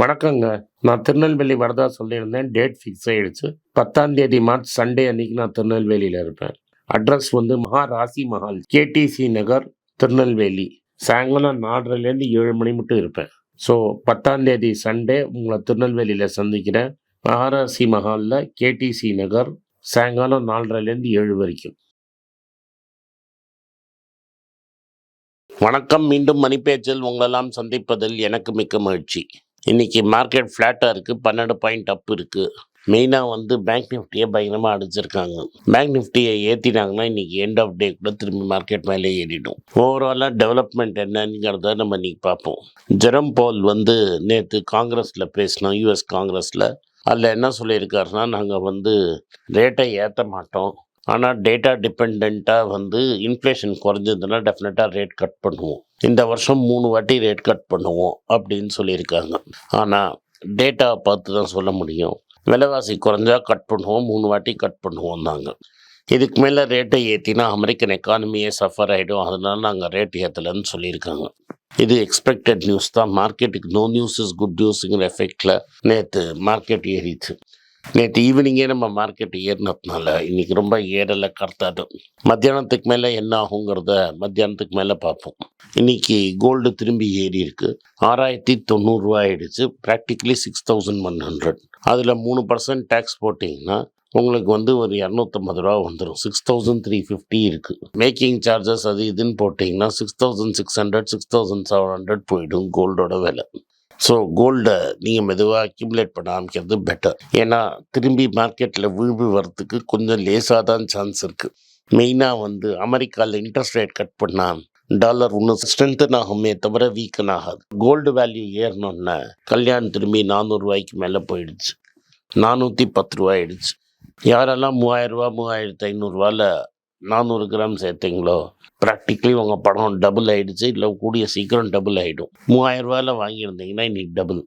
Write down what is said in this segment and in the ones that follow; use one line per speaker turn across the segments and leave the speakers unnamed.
வணக்கங்க. நான் திருநெல்வேலி வரதா சொல்லியிருந்தேன். டேட் ஃபிக்ஸ் ஆகிடுச்சு பத்தாம் தேதி மார்ச் சண்டே அன்னைக்கு நான் திருநெல்வேலியில் இருப்பேன். அட்ரஸ் வந்து மகாராசி மஹால் கேடிசி நகர் திருநெல்வேலி. சாயங்காலம் நாலரைலேருந்து ஏழு மணி மட்டும் இருப்பேன். ஸோ பத்தாம் தேதி சண்டே உங்களை திருநெல்வேலியில் சந்திக்கிறேன். மகாராசி மஹாலில் கேடிசி நகர் சாயங்காலம் நாலரைலேருந்து ஏழு வரைக்கும். வணக்கம். மீண்டும் மணிப்பேச்சில் உங்களெல்லாம் சந்திப்பதில் எனக்கு மிக்க மகிழ்ச்சி. இன்றைக்கி மார்க்கெட் ஃப்ளாட்டாக இருக்குது பன்னெண்டு பாயிண்ட் அப் இருக்குது மெயினாக வந்து பேங்க் நிஃப்டியை பயங்கரமாக அடிச்சிருக்காங்க பேங்க் நிஃப்டியை ஏற்றினாங்கன்னா இன்றைக்கி எண்ட் ஆஃப் டே கூட திரும்பி மார்க்கெட் மேலே ஏறிடும். ஓவராலாக டெவலப்மெண்ட் என்னங்கிறத நம்ம இன்னைக்கு பார்ப்போம். ஜெரம் பால் வந்து நேற்று காங்கிரஸில் பேசினோம் யூஎஸ் காங்கிரஸில். அதில் என்ன சொல்லியிருக்காருன்னா நாங்கள் வந்து ரேட்டை ஏற்ற மாட்டோம். ஆனால் டேட்டா டிபெண்ட்டாக வந்து இன்ஃப்ளேஷன் குறைஞ்சதுன்னா டெஃபினட்டாக ரேட் கட் பண்ணுவோம். இந்த வருஷம் மூணு வாட்டி ரேட் கட் பண்ணுவோம் அப்படின்னு சொல்லியிருக்காங்க. ஆனால் டேட்டாவை பார்த்து தான் சொல்ல முடியும். விலைவாசி குறைஞ்சா கட் பண்ணுவோம் மூணு வாட்டி கட் பண்ணுவோம் தாங்க இதுக்கு மேலே ரேட்டை ஏற்றினா அமெரிக்கன் எக்கானமியே சஃபர் ஆகிடும் அதனால நாங்கள் ரேட் ஏற்றலைன்னு சொல்லியிருக்காங்க. இது எக்ஸ்பெக்டட் நியூஸ் தான். மார்க்கெட்டுக்கு நோ நியூஸ் இஸ் குட் நியூஸுங்கிற எஃபெக்டில் நேற்று மார்க்கெட் ஏறிச்சு. நேற்று ஈவினிங்கே நம்ம மார்க்கெட் ஏறினதுனால இன்னைக்கு ரொம்ப ஏறலை கர்த்தாட்டம் மத்தியானத்துக்கு மேலே என்ன ஆகுங்கிறத மத்தியானத்துக்கு மேலே பார்ப்போம். இன்னைக்கு கோல்டு திரும்பி ஏறி இருக்கு. ஆறாயிரத்தி தொண்ணூறுரூவா ஆயிடுச்சு. Practically six thousand one hundred அதில் மூணு பர்சன்ட் டேக்ஸ் போட்டிங்கன்னா உங்களுக்கு வந்து ஒரு இரநூத்தம்பது ரூபா வந்துடும் சிக்ஸ் தௌசண்ட் த்ரீ ஃபிஃப்டி இருக்குது மேக்கிங் சார்ஜஸ் அது இதுன்னு போட்டிங்கன்னா six thousand six hundred six thousand seven hundred போயிடும் கோல்டோட விலை. ஸோ கோல்டை நீங்கள் மெதுவாக அக்யூமுலேட் பண்ண ஆரம்பிக்கிறது பெட்டர் ஏன்னா திரும்பி மார்க்கெட்டில் விழுவு வரத்துக்கு கொஞ்சம் லேசாக தான் சான்ஸ் இருக்குது மெயினாக வந்து அமெரிக்காவில் இன்ட்ரெஸ்ட் ரேட் கட் பண்ணால் டாலர் ஒன்று ஸ்ட்ரென்தன் ஆகுமே தவிர வீக்கன் ஆகாது. கோல்டு வேல்யூ ஏறணுன்னா கல்யாணம் திரும்பி நானூறுரூவாய்க்கு மேலே போயிடுச்சு. நானூற்றி பத்து ரூபா ஆயிடுச்சு. யாரெல்லாம் மூவாயிரரூவா மூவாயிரத்து ஐநூறுரூவாவில் நானூறு கிராம் சேர்த்தீங்களோ? ப்ராக்டிக்கலி உங்கள் படம் டபுள் ஆகிடுச்சு இல்லை கூடிய சீக்கிரம் டபுள் ஆகிடும் மூவாயிரரூவாவில் வாங்கியிருந்தீங்கன்னா இன்றைக்கி டபுள்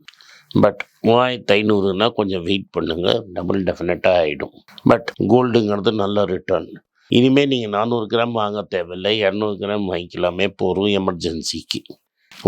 பட் மூவாயிரத்து ஐநூறுனா கொஞ்சம் வெயிட் பண்ணுங்கள் டபுள் டெஃபினட்டாக ஆகிடும் பட் கோல்டுங்கிறது நல்ல ரிட்டர்ன் இனிமேல் நீங்கள் நானூறு கிராம் வாங்க தேவையில்லை இரநூறு கிராம் வாங்கிக்கலாமே போகிறோம் எமர்ஜென்சிக்கு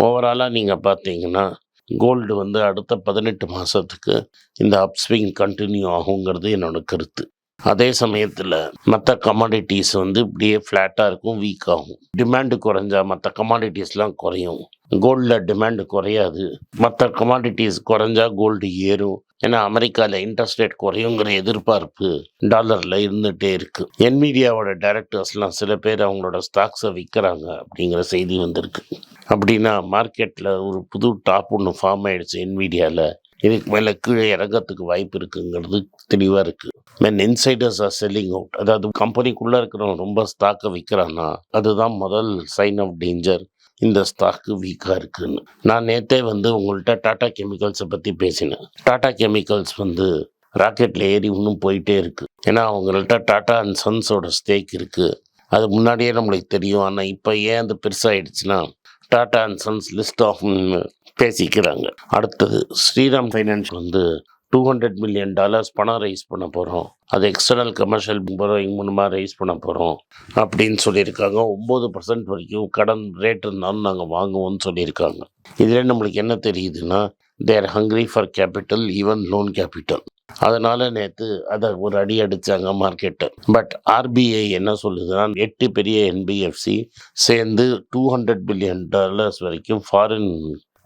ஓவராலாக நீங்கள் பார்த்தீங்கன்னா கோல்டு வந்து அடுத்த பதினெட்டு மாதத்துக்கு இந்த அப்ஸ்விங் கண்டினியூ ஆகுங்கிறது என்னோட கருத்து. அதே சமயத்தில் மற்ற கமாடிட்டிஸ் வந்து இப்படியே ஃப்ளாட்டாக இருக்கும் வீக் ஆகும். டிமாண்டு குறைஞ்சா மற்ற கமாடிட்டிஸ்லாம் குறையும். கோல்டில் டிமாண்டு குறையாது. மற்ற கமாடிட்டிஸ் குறைஞ்சா கோல்டு ஏறும். ஏன்னா அமெரிக்காவில் இன்ட்ரெஸ்ட் ரேட் குறையுங்கிற எதிர்பார்ப்பு டாலரில் இருந்துகிட்டே இருக்குது என்மீடியாவோட டைரக்டர்ஸ்லாம் சில பேர் அவங்களோட ஸ்டாக்ஸை விற்கிறாங்க அப்படிங்கிற செய்தி வந்திருக்கு. அப்படின்னா மார்க்கெட்டில் ஒரு புது டாப் ஒன்று ஃபார்ம் ஆயிடுச்சு என்மீடியாவில் இதுக்கு மேலே கீழே இறங்கிறதுக்கு வாய்ப்பு இருக்குங்கிறது தெளிவாக இருக்குது men insiders are selling out அதாவது கம்பெனிக்குள்ளே இருக்கிறவன் ரொம்ப ஸ்டாக்கை விற்கிறான்னா அதுதான் முதல் சைன் ஆஃப் டேஞ்சர் இந்த ஸ்டாக்கு வீக்காக இருக்குதுன்னு நான் நேற்றே வந்து உங்கள்கிட்ட டாடா கெமிக்கல்ஸை பற்றி பேசினேன். டாடா கெமிக்கல்ஸ் வந்து ராக்கெட்டில் ஏறி இன்னும் போயிட்டே இருக்குது ஏன்னா அவங்கள்ட்ட டாடா அண்ட் சன்ஸோட ஸ்டேக் இருக்குது அது முன்னாடியே நம்மளுக்கு தெரியும். ஆனால் இப்போ ஏன் அது பெருசாகிடுச்சுன்னா Tata and sons list of பேசிக்கிறாங்க. அடுத்தது ஸ்ரீராம் ஃபைனான்ஸ் வந்து டூ ஹண்ட்ரட் மில்லியன் டாலர்ஸ் பணம் ரைஸ் பண்ண போகிறோம் அது எக்ஸ்டர்னல் கமர்ஷியல் பரோயிங் மூலமாக ரைஸ் பண்ண போகிறோம் அப்படின்னு சொல்லியிருக்காங்க. ஒம்பது பர்சன்ட் வரைக்கும் கடன் ரேட் இருந்தாலும் நாங்கள் வாங்குவோம்னு சொல்லியிருக்காங்க. இதில் நம்மளுக்கு என்ன தெரியுதுன்னா they're hungry for capital even loan capital அதனால் நேற்று அதை ஒரு அடி அடித்தாங்க மார்க்கெட்டை பட் ஆர்பிஐ என்ன சொல்லுதுன்னா எட்டு பெரிய என்பிஎஃப்சி சேர்ந்து டூ ஹண்ட்ரட் பில்லியன் டாலர்ஸ் வரைக்கும் ஃபாரின்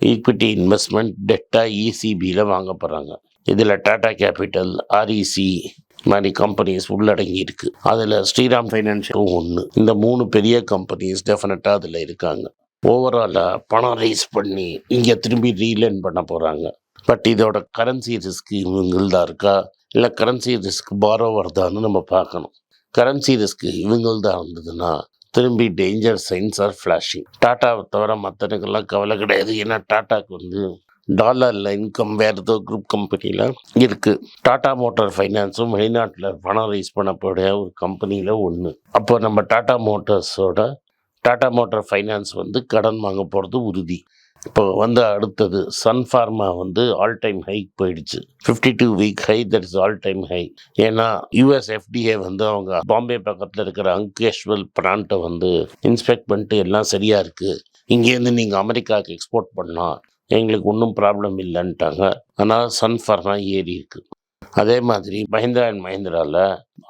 ஈக்விட்டி இன்வெஸ்ட்மெண்ட் டெட்டா இசிபியில் வாங்க போகிறாங்க இதில் டாடா கேபிட்டல் ஆர்இசி மாதிரி கம்பெனிஸ் உள்ளடங்கி இருக்கு அதில் ஸ்ரீராம் ஃபைனான்ஷியலும் ஒன்று இந்த மூணு பெரிய கம்பெனிஸ் டெஃபினட்டாக அதில் இருக்காங்க. ஓவராலாக பணம் ரைஸ் பண்ணி இங்கே திரும்பி ரீலேன் பண்ண போகிறாங்க பட் இதோட கரன்சி ரிஸ்க் இவங்கள்தான் இருக்கா? இல்லை கரன்சி ரிஸ்க் பாரோவர் தான்னு நம்ம பார்க்கணும். கரன்சி ரிஸ்க் இவங்கள்தான் இருந்ததுன்னா திரும்பி டேஞ்சர் சைன்ஸ் ஆர் ஃப்ளாஷிங் டாட்டாவை தவிர மற்றனுக்கெல்லாம் கவலை கிடையாது. ஏன்னா டாட்டாக்கு வந்து டாலரில் இன்கம் வேறு ஏதோ குரூப் கம்பெனியில் இருக்குது டாடா மோட்டார் ஃபைனான்ஸும் வெளிநாட்டில் பணம் ரைஸ் பண்ணக்கூடிய ஒரு கம்பெனியில் ஒன்று அப்போ நம்ம டாடா மோட்டார்ஸோட டாடா மோட்டார் ஃபைனான்ஸ் வந்து கடன் வாங்க போகிறது உறுதி. இப்போ வந்து அடுத்தது சன் ஃபார்மா வந்து ஆல் டைம் ஹைக் போயிடுச்சு. Fifty two week high that is all time high ஏன்னா யூஎஸ் எஃப்டிஏ வந்து அவங்க பாம்பே பக்கத்தில் இருக்கிற அங்கேஷ்வல் பிளான்ட்டை வந்து இன்ஸ்பெக்ட் பண்ணிட்டு எல்லாம் சரியாக இருக்குது இங்கேருந்து நீங்கள் அமெரிக்காவுக்கு எக்ஸ்போர்ட் பண்ணால் எங்களுக்கு ஒன்றும் ப்ராப்ளம் இல்லைன்ட்டாங்க. ஆனால் சன்ஃபார்னா ஏறி இருக்கு. அதே மாதிரி மஹிந்திரா அண்ட் மஹிந்திராவில்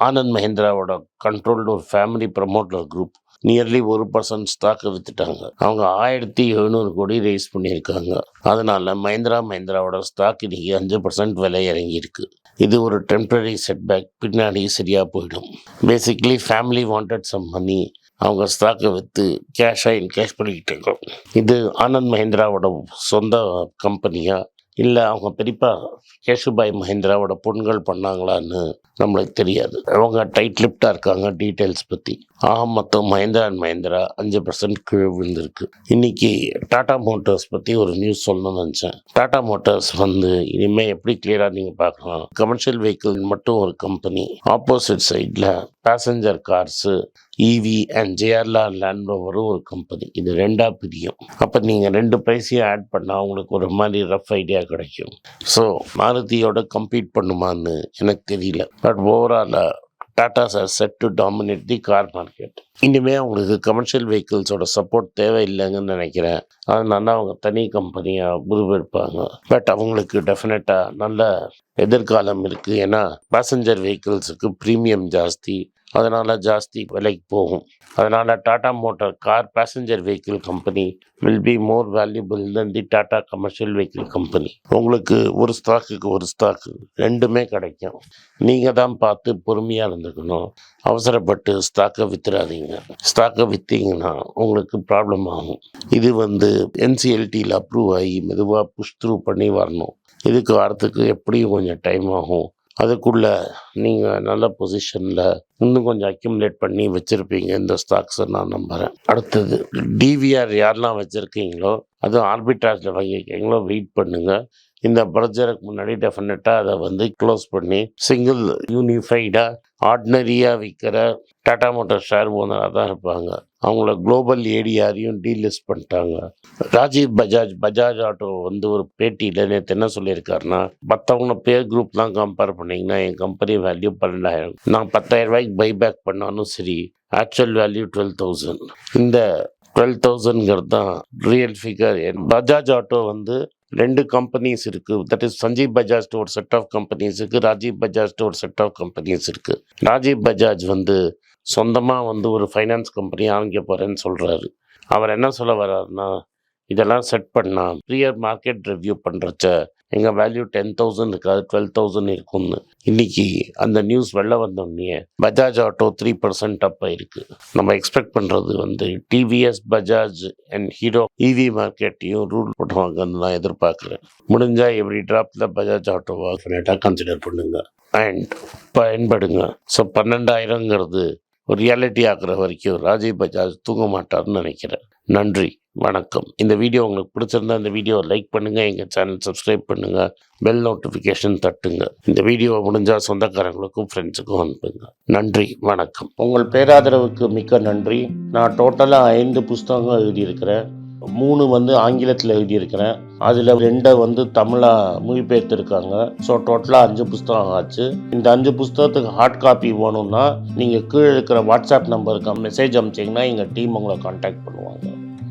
ஆனந்த் மஹிந்திராவோட கண்ட்ரோல்டு ஒரு ஃபேமிலி ப்ரமோட்டர் குரூப் நியர்லி ஒரு பர்சன்ட் ஸ்டாக்கை வித்துட்டாங்க. அவங்க ஆயிரத்தி எழுநூறு கோடி ரைஸ் பண்ணியிருக்காங்க. அதனால மஹிந்திரா மஹிந்திராவோட ஸ்டாக் இன்னைக்கு அஞ்சு பர்சன்ட் விலை இறங்கியிருக்கு. இது ஒரு டெம்பரரி செட்பேக் பின்னாடி சரியாக போயிடும். Basically family wanted some money அவங்க ஸ்டாக்கை விற்று கேஷாக இன்கேஷ் இருக்கோம். இது ஆனந்த் மஹிந்திராவோட சொந்த கம்பெனியாக இல்லை அவங்க பெரியப்பா கேஷுபாய் மஹிந்திராவோட பொண்கள் பண்ணாங்களான்னு நம்மளுக்கு தெரியாது. அவங்க டைட் லிப்டாக இருக்காங்க டீட்டெயில்ஸ் பற்றி ஆக மொத்தம் மஹிந்திரா அண்ட் மஹிந்திரா அஞ்சு பர்சன்ட் கீழே விழுந்திருக்கு. இன்னைக்கு டாடா மோட்டார்ஸ் பற்றி ஒரு நியூஸ் சொல்லணும்னு நினச்சேன். டாடா மோட்டார்ஸ் வந்து இனிமேல் எப்படி கிளியராக நீங்கள் பார்க்கலாம். கமர்ஷியல் வெஹிக்கிள் மட்டும் ஒரு கம்பெனி ஆப்போசிட் சைடில் பேசஞ்சர் கார்ஸு இவி அண்ட் ஜேஆர்லால் லேண்ட் ரோவரும் ஒரு கம்பெனி இது ரெண்டாக பிரியும். அப்போ நீங்கள் ரெண்டு ப்ரைஸையும் ஆட் பண்ணால் உங்களுக்கு ஒரு மாதிரி ரஃப் ஐடியா கிடைக்கும். ஸோ மாருதியோட கம்பீட் பண்ணுமான்னு எனக்கு தெரியல. பட் ஓவராலாக Tata are set to dominate the car market இனிமேல் அவங்களுக்கு கமர்ஷியல் வெஹிக்கிள்ஸோட சப்போர்ட் தேவையில்லைங்கன்னு நினைக்கிறேன். அதனால அவங்க தனி கம்பெனியாக உருவெடுப்பாங்க. பட் அவங்களுக்கு டெஃபினட்டாக நல்ல எதிர்காலம் இருக்குது ஏன்னா பேசஞ்சர் வெஹிக்கிள்ஸுக்கு ப்ரீமியம் ஜாஸ்தி. அதனால் ஜாஸ்தி விலைக்கு போகும். அதனால் Tata motor car passenger vehicle company will be more valuable than the Tata commercial vehicle company உங்களுக்கு ஒரு ஸ்டாக்குக்கு ஒரு ஸ்டாக்கு ரெண்டுமே கிடைக்கும். நீங்கள் தான் பார்த்து பொறுமையாக இருந்துக்கணும். அவசரப்பட்டு ஸ்டாக்கை வித்துறாதீங்க. ஸ்டாக்கை விற்றீங்கன்னா உங்களுக்கு ப்ராப்ளம் ஆகும். இது வந்து என்சிஎல்டியில் அப்ரூவ் ஆகி மெதுவாக புஷ் த்ரூ பண்ணி வரணும். இதுக்கு வரத்துக்கு எப்படியும் கொஞ்சம் டைம் ஆகும். அதுக்குள்ளே நீங்கள் நல்ல பொசிஷனில் இன்னும் கொஞ்சம் அக்யூமுலேட் பண்ணி வச்சுருப்பீங்க. இந்த ஸ்டாக்ஸை நான் நம்புகிறேன் அடுத்தது டிவிஆர் யாரெல்லாம் வச்சுருக்கீங்களோ அதுவும் ஆர்பிட்ராஜில் வாங்கியிருக்கீங்களோ வெயிட் பண்ணுங்கள் இந்த பர்ஜருக்கு முன்னாடி டெஃபினட்டாக அதை வந்து க்ளோஸ் பண்ணி சிங்கிள் யூனிஃபைடாக ஆர்டினரியாக விற்கிற டாடா மோட்டார் ஷேர் ஓனராக தான் இருப்பாங்க. அவங்கள குளோபல் ஏடிஆரையும் டீலிஸ்ட் பண்ணிட்டாங்க. ராஜீவ் பஜாஜ் பஜாஜ் ஆட்டோ வந்து ஒரு பேட்டியில் நேற்று என்ன சொல்லியிருக்காருன்னா மற்றவங்கள பேர் குரூப்லாம் கம்பேர் பண்ணிங்கன்னா என் கம்பெனி வேல்யூ பன்னெண்டாயிரம். நான் பத்தாயிரம் ரூபாய்க்கு பைபேக் பண்ணாலும் சரி ஆக்சுவல் வேல்யூ டுவெல் தௌசண்ட் இந்த டுவெல் தௌசண்ட்ங்கிறது தான் ரியல் ஃபிகர் பஜாஜ் ஆட்டோ வந்து ரெண்டு கம்பெனிஸ் இருக்குது தட் இஸ் சஞ்சீவ் பஜாஜ் ஒரு செட் ஆஃப் கம்பெனிஸ் இருக்குது ராஜீவ் பஜாஜ் ஒரு செட் ஆஃப் கம்பெனிஸ் இருக்குது ராஜீவ் பஜாஜ் வந்து சொந்தமாக வந்து ஒரு ஃபைனான்ஸ் கம்பெனி ஆரம்பிக்க போகிறேன்னு சொல்கிறாரு அவர் என்ன சொல்ல வர்றாருன்னா இதெல்லாம் செட் பண்ணால் ப்ரியர் மார்க்கெட் ரிவ்யூ பண்ணுறச்ச எங்கள் வேல்யூ டென் தௌசண்ட் இருக்காது டுவெல் தௌசண்ட் இருக்கும்னு. இன்னைக்கு அந்த நியூஸ் வெளில வந்தோடனே Bajaj auto three percent up ஆயிருக்கு. நம்ம எக்ஸ்பெக்ட் பண்ணுறது வந்து TVS Bajaj and Hero EV மார்க்கெட்டையும் rule போட்டுவாங்கன்னு நான் எதிர்பார்க்குறேன். முடிஞ்சால் எவ்ரி ட்ராப்பில் பஜாஜ் ஆட்டோவா டெஃபினட்டாக கன்சிடர் பண்ணுங்க. அண்ட் பயன்படுங்க. ஸோ பன்னெண்டாயிரங்கிறது ஒரு ரியாலிட்டி ஆக்குற வரைக்கும் ராஜீவ் பஜாஜ் தூங்க மாட்டார்னு நினைக்கிறேன். நன்றி. வணக்கம். இந்த வீடியோ உங்களுக்கு பிடிச்சிருந்தா இந்த வீடியோவை லைக் பண்ணுங்கள் எங்கள் சேனல் சப்ஸ்கிரைப் பண்ணுங்கள் பெல் நோட்டிஃபிகேஷன் தட்டுங்க. இந்த வீடியோவை முடிஞ்சால் சொந்தக்காரங்களுக்கும் ஃப்ரெண்ட்ஸுக்கும் அனுப்புங்க. நன்றி வணக்கம். உங்கள் பேராதரவுக்கு மிக்க நன்றி. நான் டோட்டலாக ஐந்து புஸ்தகங்கள் எழுதியிருக்கிறேன். மூணு வந்து ஆங்கிலத்தில் எழுதியிருக்கிறேன். அதில் ரெண்டை வந்து தமிழாக மொழிபெயர்த்திருக்காங்க. ஸோ டோட்டலாக அஞ்சு புஸ்தகம் ஆச்சு. இந்த அஞ்சு புஸ்தகத்துக்கு ஹார்ட் காப்பி வேணும்னா நீங்கள் கீழே இருக்கிற வாட்ஸ்அப் நம்பருக்கு மெசேஜ் அனுப்பிச்சிங்கன்னா எங்கள் டீம் உங்களை காண்டாக்ட் பண்ணுவாங்க.